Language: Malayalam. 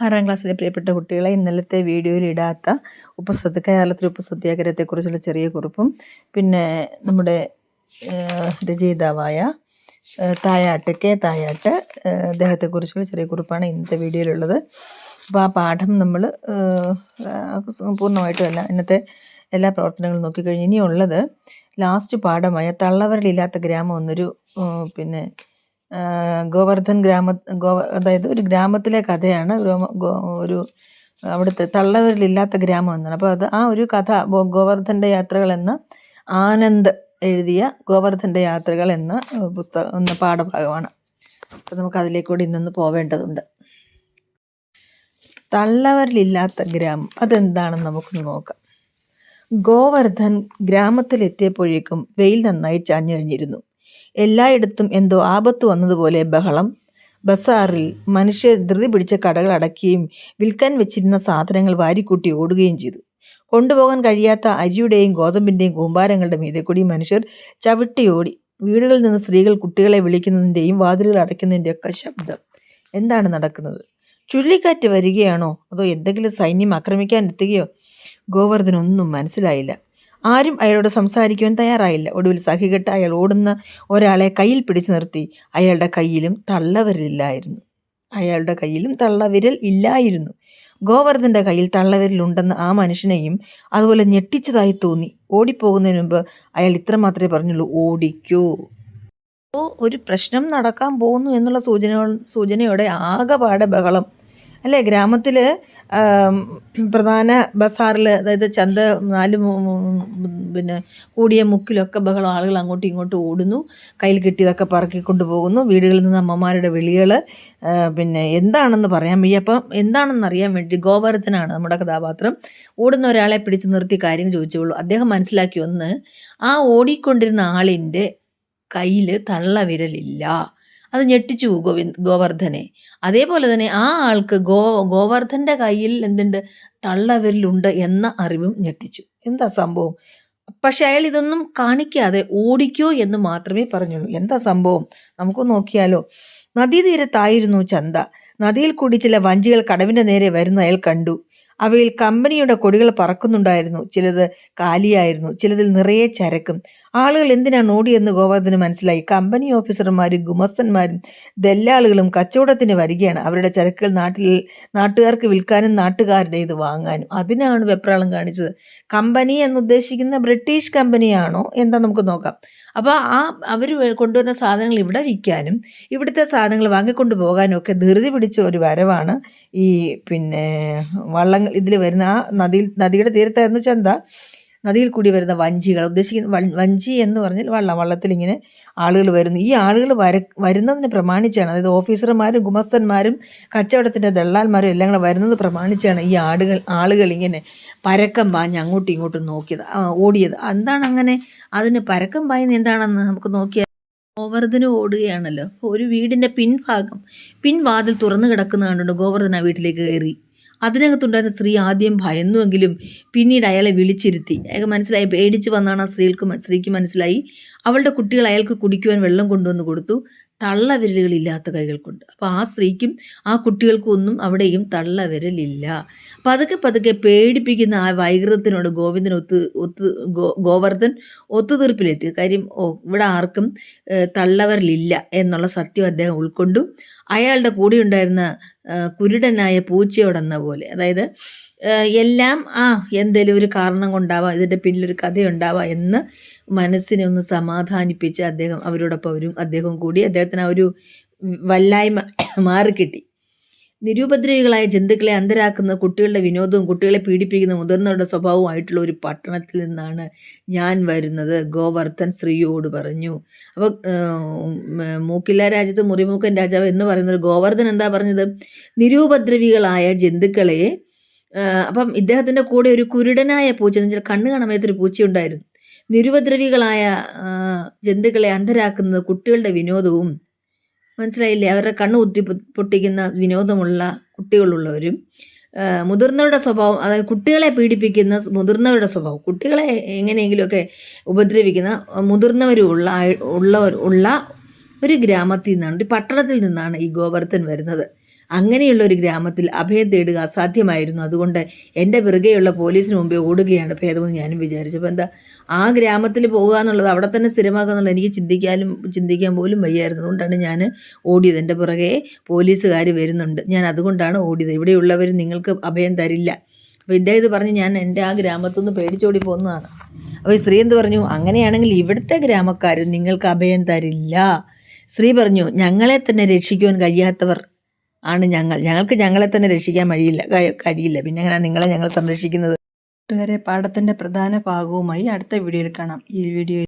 ആറാം ക്ലാസ്സിലെ പ്രിയപ്പെട്ട കുട്ടികളെ ഇന്നലത്തെ വീഡിയോയിൽ ഇടാത്ത ഉപസത്യ കേരളത്തിലെ ഉപസത്യാഗ്രഹത്തെക്കുറിച്ചുള്ള ചെറിയ കുറിപ്പും പിന്നെ നമ്മുടെ രചയിതാവായ തായാട്ട് കെ തായാട്ട് അദ്ദേഹത്തെക്കുറിച്ചുള്ള ചെറിയ കുറിപ്പാണ് ഇന്നത്തെ വീഡിയോയിലുള്ളത്. അപ്പോൾ ആ പാഠം നമ്മൾ പൂർണമായിട്ടുമല്ല ഇന്നത്തെ എല്ലാ പ്രവർത്തനങ്ങളും നോക്കിക്കഴിഞ്ഞ് ഇനിയുള്ളത് ലാസ്റ്റ് പാഠമായ തള്ളവരലില്ലാത്ത ഗ്രാമം എന്നൊരു പിന്നെ ഗോവർദ്ധൻ ഗ്രാമ ഗോ അതായത് ഒരു ഗ്രാമത്തിലെ കഥയാണ്. ഒരു അവിടുത്തെ തള്ളവരിലില്ലാത്ത ഗ്രാമം എന്നാണ്. അപ്പോൾ അത് ആ ഒരു കഥ ഗോവർദ്ധന്റെ യാത്രകൾ എന്ന ആനന്ദ് എഴുതിയ ഗോവർദ്ധന്റെ യാത്രകൾ എന്ന പുസ്തകം എന്ന പാഠഭാഗമാണ്. അപ്പോൾ നമുക്ക് അതിലേക്കൂടി ഇന്നൊന്ന് പോവേണ്ടതുണ്ട്. തള്ളവരിലില്ലാത്ത ഗ്രാമം അതെന്താണെന്ന് നമുക്ക് നോക്കാം. ഗോവർദ്ധൻ ഗ്രാമത്തിലെത്തിയപ്പോഴേക്കും വെയിൽ നന്നായി ചാഞ്ഞു കഴിഞ്ഞിരുന്നു. എല്ലായിടത്തും എന്തോ ആപത്ത് വന്നതുപോലെ ബഹളം. ബസാറിൽ മനുഷ്യർ ധൃതി പിടിച്ച കടകൾ അടയ്ക്കുകയും വിൽക്കാൻ വെച്ചിരുന്ന സാധനങ്ങൾ വാരിക്കൂട്ടി ഓടുകയും ചെയ്തു. കൊണ്ടുപോകാൻ കഴിയാത്ത അരിയുടെയും ഗോതമ്പിന്റെയും കൂമ്പാരങ്ങളുടെ മീതെ കൂടി മനുഷ്യർ ചവിട്ടിയോടി വീടുകളിൽ നിന്ന് സ്ത്രീകൾ കുട്ടികളെ വിളിക്കുന്നതിന്റെയും വാതിലുകൾ അടയ്ക്കുന്നതിന്റെയൊക്കെ ശബ്ദം. എന്താണ് നടക്കുന്നത്? ചുഴലിക്കാറ്റ് വരികയാണോ? അതോ എന്തെങ്കിലും സൈന്യം ആക്രമിക്കാൻ എത്തുകയോ ഗോവർദ്ധനൊന്നും മനസ്സിലായില്ല. ആരും അയാളോട് സംസാരിക്കുവാൻ തയ്യാറായില്ല. ഒടുവിൽ സഹികെട്ട് അയാൾ ഓടുന്ന ഒരാളെ കയ്യിൽ പിടിച്ചു നിർത്തി. അയാളുടെ കയ്യിലും തള്ളവരില്ലായിരുന്നു അയാളുടെ കയ്യിലും തള്ളവിരൽ ഇല്ലായിരുന്നു. ഗോവർദ്ധന്റെ കയ്യിൽ തള്ളവിരലുണ്ടെന്ന് ആ മനുഷ്യനെയും അതുപോലെ ഞെട്ടിച്ചതായി തോന്നി. ഓടിപ്പോകുന്നതിന് മുമ്പ് അയാൾ ഇത്ര മാത്രമേ പറഞ്ഞുള്ളൂ ഓടിക്കൂ. ഒരു പ്രശ്നം നടക്കാൻ പോകുന്നു എന്നുള്ള സൂചന സൂചനയോടെ ആകെപാടെ ബഹളം അല്ലേ? ഗ്രാമത്തിൽ പ്രധാന ബസാറിൽ അതായത് ചന്ത നാല് പിന്നെ കൂടിയ മുക്കിലൊക്കെ ബഹളം ആളുകൾ അങ്ങോട്ടും ഇങ്ങോട്ടും ഓടുന്നു. കയ്യിൽ കിട്ടിയതൊക്കെ പറക്കിക്കൊണ്ട് പോകുന്നു വീടുകളിൽ നിന്ന് അമ്മമാരുടെ വിളികൾ പിന്നെ എന്താണെന്ന് പറയാൻ വയ്യ. അപ്പം എന്താണെന്ന് അറിയാൻ വേണ്ടി ഗോവർദ്ധനാണ് നമ്മുടെ കഥാപാത്രം. ഓടുന്ന ഒരാളെ പിടിച്ച് നിർത്തി കാര്യം ചോദിച്ചുള്ളൂ. അദ്ദേഹം മനസ്സിലാക്കി ഒന്ന് ആ ഓടിക്കൊണ്ടിരുന്ന ആളിന്റെ കയ്യിൽ തള്ളവിരലില്ല. അത് ഞെട്ടിച്ചു ഗോവിന്ദ് ഗോവർദ്ധനെ. അതേപോലെ തന്നെ ആ ആൾക്ക് ഗോ ഗോവർദ്ധന്റെ കയ്യിൽ എന്തുണ്ട്? തള്ളവരിലുണ്ട് എന്ന അറിവും ഞെട്ടിച്ചു. എന്താ സംഭവം? പക്ഷെ അയാൾ ഇതൊന്നും കാണിക്കാതെ ഓടിക്കോ എന്ന് മാത്രമേ പറഞ്ഞുള്ളൂ. എന്താ സംഭവം? നമുക്ക് നോക്കിയാലോ. നദീതീരത്തായിരുന്നു ചന്ത. നദിയിൽ കൂടി ചില വഞ്ചികൾ കടവിന്റെ നേരെ വരുന്ന അയാൾ കണ്ടു. അവയിൽ കമ്പനിയുടെ കൊടികൾ പറക്കുന്നുണ്ടായിരുന്നു. ചിലത് കാലിയായിരുന്നു ചിലതിൽ നിറയെ ചരക്കും. ആളുകൾ എന്തിനാണ് ഓടിയെന്ന് ഗോവർദ്ധന് മനസ്സിലായി. കമ്പനി ഓഫീസർമാരും ഗുമസ്തന്മാരും ദല്ലാളുകളും കച്ചവടത്തിന് വരികയാണ്. അവരുടെ ചരക്കുകൾ നാട്ടിൽ നാട്ടുകാർക്ക് വിൽക്കാനും നാട്ടുകാരുടെ ഇത് വാങ്ങാനും. അതിനാണ് വെപ്രാളം കാണിച്ചത്. കമ്പനി എന്നുദ്ദേശിക്കുന്ന ബ്രിട്ടീഷ് കമ്പനിയാണോ? എന്താ നമുക്ക് നോക്കാം. അപ്പോൾ ആ അവർ കൊണ്ടുവന്ന സാധനങ്ങൾ ഇവിടെ വിൽക്കാനും ഇവിടുത്തെ സാധനങ്ങൾ വാങ്ങിക്കൊണ്ട് പോകാനും ഒക്കെ ധൃതി പിടിച്ച ഒരു വരവാണ് ഈ പിന്നെ വള്ളങ്ങൾ ഇതിൽ വരുന്ന ആ നദിയിൽ നദിയുടെ തീരത്തായിരുന്നു ചന്ത നദിയിൽ കൂടി വരുന്ന വഞ്ചികൾ ഉദ്ദേശിക്കുന്ന വഞ്ചി എന്ന് പറഞ്ഞാൽ വള്ളം. വള്ളത്തിൽ ഇങ്ങനെ ആളുകൾ വരുന്നു. ഈ ആളുകൾ വര വരുന്നതിന് പ്രമാണിച്ചാണ്. അതായത് ഓഫീസർമാരും ഗുമസ്തന്മാരും കച്ചവടത്തിന്റെ ദള്ളാൽമാരും എല്ലാം കൂടെ വരുന്നത് പ്രമാണിച്ചാണ് ഈ ആടുകൾ ആളുകൾ ഇങ്ങനെ പരക്കം പാഞ്ഞ് അങ്ങോട്ടും ഇങ്ങോട്ടും നോക്കിയത് ഓടിയത്. എന്താണ് അങ്ങനെ അതിന് പരക്കം പായുന്ന എന്താണെന്ന് നമുക്ക് നോക്കിയാൽ ഗോവർദ്ധന ഓടുകയാണല്ലോ. ഒരു വീടിന്റെ പിൻഭാഗം പിൻവാതിൽ തുറന്നു കിടക്കുന്ന കണ്ടുകൊണ്ട് ഗോവർദ്ധന വീട്ടിലേക്ക് കയറി. അതിനകത്തുണ്ടായിരുന്ന സ്ത്രീ ആദ്യം ഭയന്നുവെങ്കിലും പിന്നീട് അയാളെ വിളിച്ചിരുത്തി. അയാൾക്ക് മനസ്സിലായി പേടിച്ച് വന്നാണ് ആ സ്ത്രീകൾക്ക് സ്ത്രീക്ക് മനസ്സിലായി. അവളുടെ കുട്ടികൾ അയാൾക്ക് കുടിക്കുവാൻ വെള്ളം കൊണ്ടുവന്ന് കൊടുത്തു. തള്ളവിരലുകളില്ലാത്ത കൈകൾ കൊണ്ട്. അപ്പോൾ ആ സ്ത്രീക്കും ആ കുട്ടികൾക്കും ഒന്നും അവിടെയും തള്ളവിരലില്ല. പതുക്കെ പതുക്കെ പേടിപ്പിക്കുന്ന ആ വൈകൃതത്തിനോട് ഗോവിന്ദൻ ഒത്ത് ഒത്ത് ഗോവർദ്ധൻ ഒത്തുതീർപ്പിലെത്തി. കാര്യം ഓ ഇവിടെ ആർക്കും തള്ളവരലില്ല എന്നുള്ള സത്യം അദ്ദേഹം ഉൾക്കൊണ്ടു. അയാളുടെ കൂടെ ഉണ്ടായിരുന്ന ആ, കുരുടനായ പൂച്ചയോടെന്ന പോലെ. അതായത് എല്ലാം ആ എന്തെങ്കിലും ഒരു കാരണം കൊണ്ടാവാം ഇതിന്റെ പിന്നിലൊരു കഥയുണ്ടാവാം എന്ന് മനസ്സിനെ ഒന്ന് സമാധാനിപ്പിച്ച് അദ്ദേഹം അവരോടൊപ്പം അവരും അദ്ദേഹം കൂടി അദ്ദേഹത്തിന് ആ ഒരു വല്ലായ്മ മാറിക്കിട്ടി. നിരൂപദ്രവികളായ ജന്തുക്കളെ അന്തരാക്കുന്ന കുട്ടികളുടെ വിനോദവും കുട്ടികളെ പീഡിപ്പിക്കുന്ന മുതിർന്നവരുടെ സ്വഭാവമായിട്ടുള്ള ഒരു പട്ടണത്തിൽ നിന്നാണ് ഞാൻ വരുന്നത് ഗോവർദ്ധൻ ശ്രീയോട് പറഞ്ഞു. അപ്പോൾ മൂക്കില്ല രാജ്യത്ത് മുറിമൂക്കൻ രാജാവ് എന്ന് പറയുന്നത് ഗോവർദ്ധൻ എന്താ പറഞ്ഞത്? നിരൂപദ്രവികളായ ജന്തുക്കളെ അപ്പം ഇദ്ദേഹത്തിന്റെ കൂടെ ഒരു കുരുടനായ പൂച്ച എന്ന് വെച്ചാൽ കണ്ണ് കാണാൻ വയ്യാത്തൊരു പൂച്ചയുണ്ടായിരുന്നു. നിരുപദ്രവികളായ ജന്തുക്കളെ അന്ധരാക്കുന്നത് കുട്ടികളുടെ വിനോദവും മനസ്സിലായില്ലേ? അവരുടെ കണ്ണ് കുത്തി പൊട്ടിക്കുന്ന വിനോദമുള്ള കുട്ടികളുള്ളവരും മുതിർന്നവരുടെ സ്വഭാവം അതായത് കുട്ടികളെ പീഡിപ്പിക്കുന്ന മുതിർന്നവരുടെ സ്വഭാവം കുട്ടികളെ എങ്ങനെയെങ്കിലുമൊക്കെ ഉപദ്രവിക്കുന്ന മുതിർന്നവരും ഉള്ള ഉള്ളവർ ഉള്ള ഒരു ഗ്രാമത്തിൽ നിന്നാണ് ഒരു പട്ടണത്തിൽ നിന്നാണ് ഈ ഗോവർദ്ധൻ വരുന്നത്. അങ്ങനെയുള്ള ഒരു ഗ്രാമത്തിൽ അഭയം തേടുക അസാധ്യമായിരുന്നു. അതുകൊണ്ട് എന്റെ പിറകെയുള്ള പോലീസിന് മുമ്പേ ഓടുകയാണ് ഭേദമെന്ന് ഞാനും വിചാരിച്ചപ്പോൾ എന്താ ആ ഗ്രാമത്തിൽ പോകുക എന്നുള്ളത് അവിടെ തന്നെ സ്ഥിരമാക്കുക എനിക്ക് ചിന്തിക്കാനും ചിന്തിക്കാൻ പോലും വയ്യായിരുന്നു. അതുകൊണ്ടാണ് ഞാൻ ഓടിയത്. എന്റെ പുറകെ പോലീസുകാർ വരുന്നുണ്ട്. ഞാൻ അതുകൊണ്ടാണ് ഓടിയത്. ഇവിടെയുള്ളവർ നിങ്ങൾക്ക് അഭയം തരില്ല. അപ്പോൾ ഇദ്ദേഹം ഇത് പറഞ്ഞ് ഞാൻ എന്റെ ആ ഗ്രാമത്തുനിന്ന് പേടിച്ചോടി പോകുന്നതാണ് അപ്പോൾ ഈ സ്ത്രീ എന്ത് പറഞ്ഞു അങ്ങനെയാണെങ്കിൽ ഇവിടുത്തെ ഗ്രാമക്കാർ നിങ്ങൾക്ക് അഭയം തരില്ല. സ്ത്രീ പറഞ്ഞു ഞങ്ങളെ തന്നെ രക്ഷിക്കുവാൻ കഴിയാത്തവർ ആണ് ഞങ്ങൾ. ഞങ്ങൾക്ക് ഞങ്ങളെ തന്നെ രക്ഷിക്കാൻ കഴിയില്ല കഴിയില്ല. പിന്നെ എങ്ങനെയാണ് നിങ്ങളെ ഞങ്ങൾ സംരക്ഷിക്കുന്നത്? കൂട്ടുകാരെ പാഠത്തിന്റെ പ്രധാന ഭാഗവുമായി അടുത്ത വീഡിയോയിൽ കാണാം. ഈ വീഡിയോ